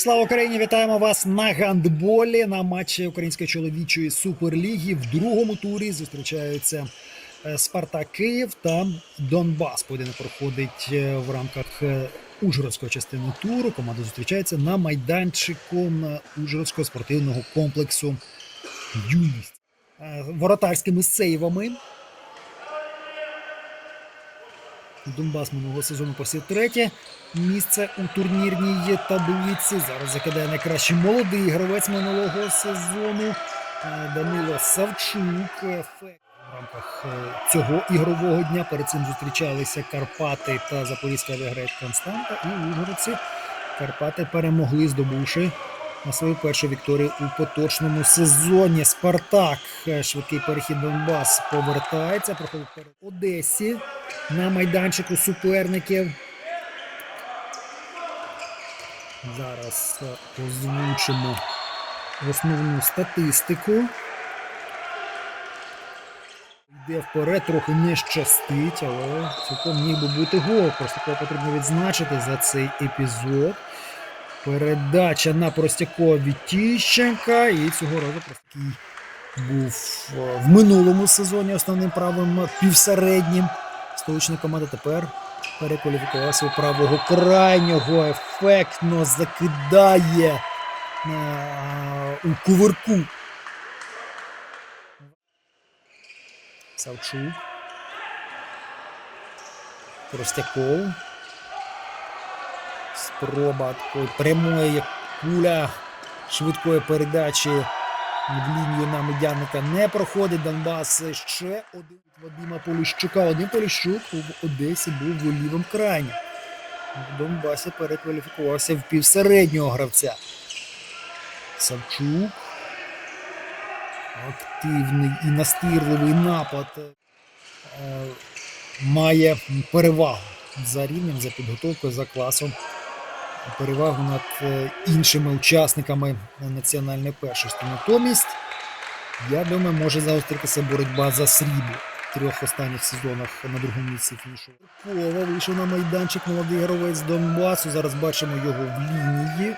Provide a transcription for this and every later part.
Слава Україні! Вітаємо вас на гандболі на матчі Української чоловічої суперліги. В другому турі зустрічаються е, Спартак Київ та Донбас. Поєдинок проходить е, в рамках е, Ужгородської частини туру. Команда зустрічається на майданчику Ужгородського спортивного комплексу Юність. Воротарськими сейвами Донбас минулого сезону посів третє місце у турнірній таблиці. Зараз закидає найкращий молодий гравець минулого сезону е, Данило Савчук. Е, В рамках е, цього ігрового дня перед цим зустрічалися Карпати та Запорізька виграє Константа. І Ужгородці Карпати перемогли, здобувши на свою першу вікторію у поточному сезоні. Спартак, е, швидкий перехід Донбас повертається, проходить перед Одесі на майданчику суперників. Зараз е, озвучимо основну статистику. Йде вперед, трохи не щастить, але цілком міг би бути гол. Просто потрібно відзначити за цей епізод. Передача на Простякова від Тіщенка. І цього разу Простякий був е, в минулому сезоні основним правим півсереднім. Столична команда тепер перекваліфікувався у правого крайнього. Ефектно закидає е, у кувирку. Савчук. Простяков. Спроба такої прямої куля швидкої передачі в лінію на медяника не проходить. Донбас ще один Вадима Поліщука. Один Поліщук в Одесі був лівим крайнім. В Донбасі перекваліфікувався в півсереднього гравця. Савчук. Активний і настирливий напад. е, Має перевагу за рівнем, за підготовкою, за класом. Перевагу над е, іншими учасниками національної першості. Натомість, я думаю, може загостритися боротьба за срібло в трьох останніх сезонах на другому місці фінішу. Кова вийшов на майданчик молодий гравець Донбасу. Зараз бачимо його в лінії.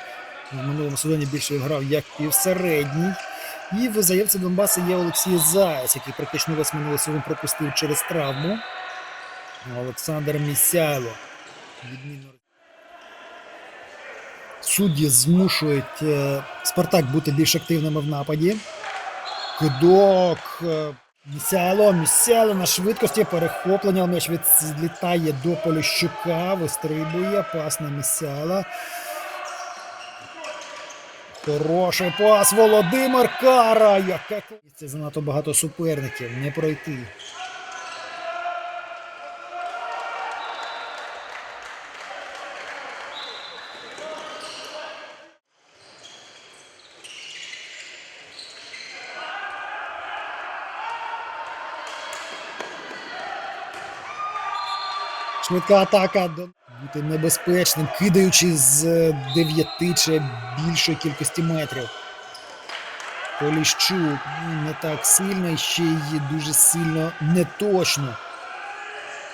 В минулому сезоні більше грав як півсередній. І в заявці Донбасу є Олексій Заяць, який практично весь минулий сезон пропустив через травму. Олександр Місяйло. Відмінно. Судді змушують е, Спартак бути більш активними в нападі. Кидок. е, Місяло, Місяло на швидкості перехоплення. М'яч відлітає до Поліщука, вистрибує, пас на Місяла. Хороший пас Володимир Кара. Яка це занадто багато суперників. Не пройти. Швидка атака бути небезпечним, кидаючи з е, дев'яти чи більшої кількості метрів. Поліщук ну, не так сильно і ще й дуже сильно неточно.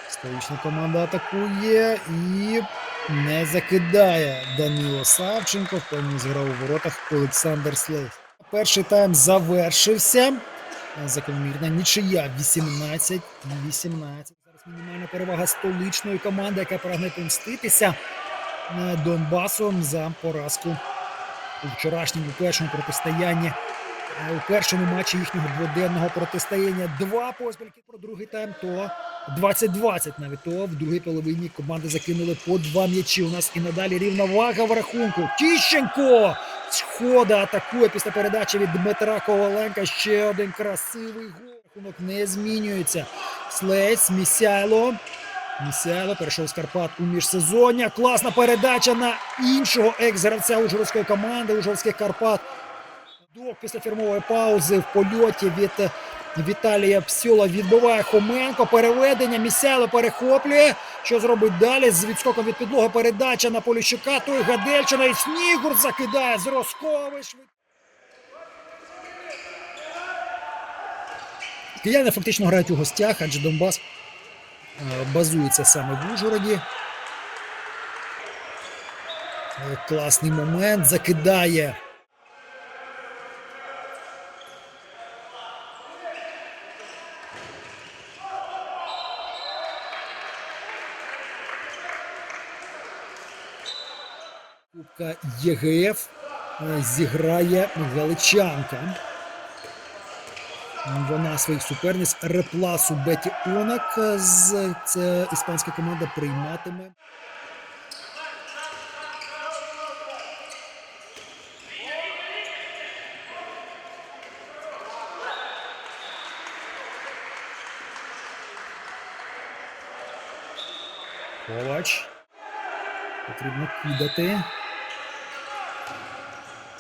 Столична команда атакує і не закидає Данило Савченко. Впевнено зіграв у воротах Олександр Слейв. Перший тайм завершився. Закономірна нічия 18-18. Мінімальна перевага столичної команди, яка прагне помститися е, Донбасом за поразку у вчорашньому першому протистоянні. е, У першому матчі їхнього дводенного протистояння два поспільки про другий тайм, то 20-20 навіть то в другій половині команди закинули по два м'ячі. У нас і надалі рівновага в рахунку. Тіщенко схода атакує після передачі від Дмитра Коваленка. Ще один красивий гол. Не змінюється. Слець, Місяйло. Місяйло перейшов з Карпат у міжсезоння. Класна передача на іншого екс-гравця Ужгородської команди Ужгородських Карпат. Док після фірмової паузи в польоті від Віталія Псьола відбиває Хоменко. Переведення. Місяйло перехоплює. Що зробить далі? З відскоком від підлоги передача на Поліщука. Той Гадельчина і Снігур закидає з Росковий. швид- Кияни фактично грають у гостях, адже Донбас е, базується саме в Ужгороді. Е, Класний момент. Закидає. Кубка ЄГФ е, зіграє Галичанка. Вона своїх суперниць Репласу Беті Онак е, з це іспанська команда прийматиме. Ковач. Потрібно кидати.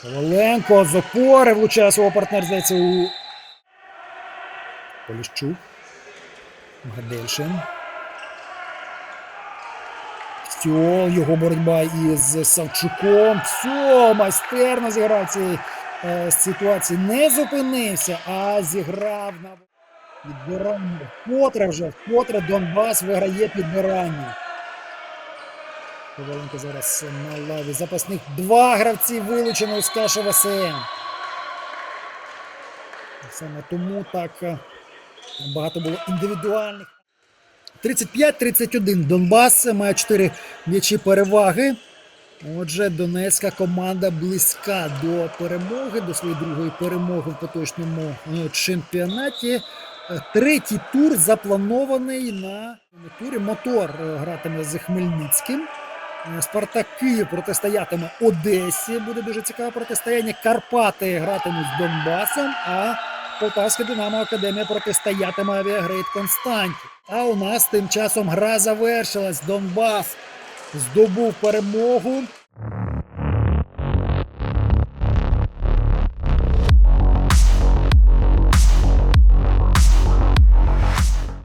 Коваленко з опори влучає свого партнера, здається, у Поліщук. Гадельшин. Все, його боротьба із Савчуком. Все, майстерно зіграв цій е, ситуації. Не зупинився, а зіграв на підбирання. Вкотре вже, вкотре Донбас виграє підбирання. Коваленко зараз на лаві запасних. Два гравці вилучено у Скаша ВСМ. Саме тому так е, багато було індивідуальних. 35-31 Донбас має 4 м'ячі переваги. Отже, Донецька команда близька до перемоги, до своєї другої перемоги в поточному е, чемпіонаті. Е, Третій тур запланований на турі. Мотор гратиме з Хмельницьким. Е, Спартак Київ протистоятиме Одесі. Буде дуже цікаве протистояння. Карпати гратимуть з Донбасом, а Полтавська Динамо Академія протистоятиме Авіагрейд Константі. А у нас тим часом гра завершилась. Донбас здобув перемогу.